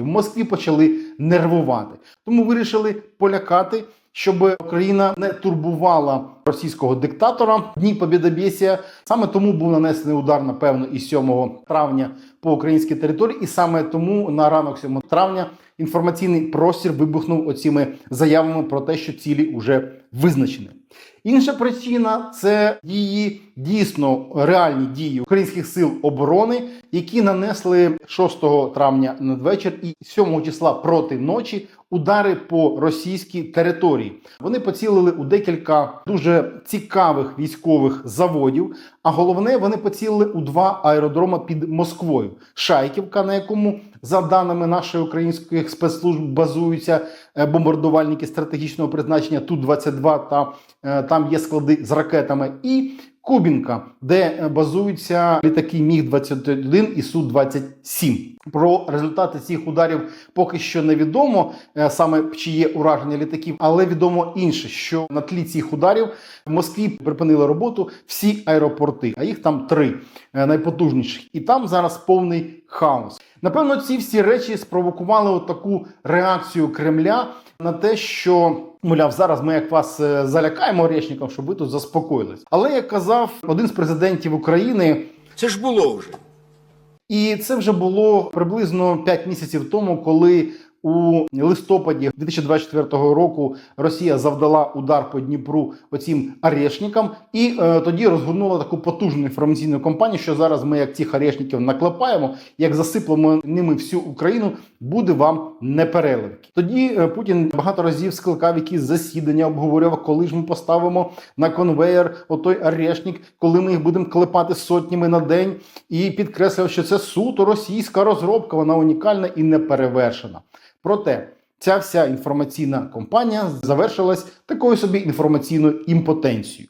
В Москві почали нервувати, тому вирішили полякати, щоб Україна не турбувала російського диктатора дні Побєдобєсія. Саме тому був нанесений удар, напевно, і 7 травня по українській території, і саме тому на ранок 7 травня інформаційний простір вибухнув оціми заявами про те, що цілі вже визначені. Інша причина це дії дійсно реальні дії українських сил оборони, які нанесли 6 травня надвечір і 7 числа проти ночі удари по російській території. Вони поцілили у декілька дуже цікавих військових заводів. А головне, вони поцілили у два аеродроми під Москвою: Шайківка, на якому за даними нашої українських спецслужб базуються е, бомбардувальники стратегічного призначення Ту-22 та е, там є склади з ракетами, і Кубінка, де е, базуються літаки Міг 21 і Су 27 Про результати цих ударів поки що невідомо е, саме чи є ураження літаків, але відомо інше, що на тлі цих ударів в Москві припинили роботу всі аеропорти, а їх там три е, найпотужніших, і там зараз повний хаос. Напевно, ці всі речі спровокували таку реакцію Кремля на те, що мовляв, зараз ми як вас е, залякаємо речником, щоб ви тут заспокоїлись. Але як казав один з президентів України, Це ж було вже. і це вже було приблизно 5 місяців тому, коли у листопаді 2024 року Росія завдала удар по Дніпру оцім арешникам, і е, тоді розгорнула таку потужну інформаційну кампанію, що зараз ми, як цих арешників, наклепаємо, як засиплемо ними всю Україну, буде вам непереливки. Тоді е, Путін багато разів скликав якісь засідання, обговорював, коли ж ми поставимо на конвеєр отой арешник, коли ми їх будемо клепати сотнями на день, і підкреслив, що це суто російська розробка, вона унікальна і неперевершена. Проте ця вся інформаційна кампанія завершилась такою собі інформаційною імпотенцією.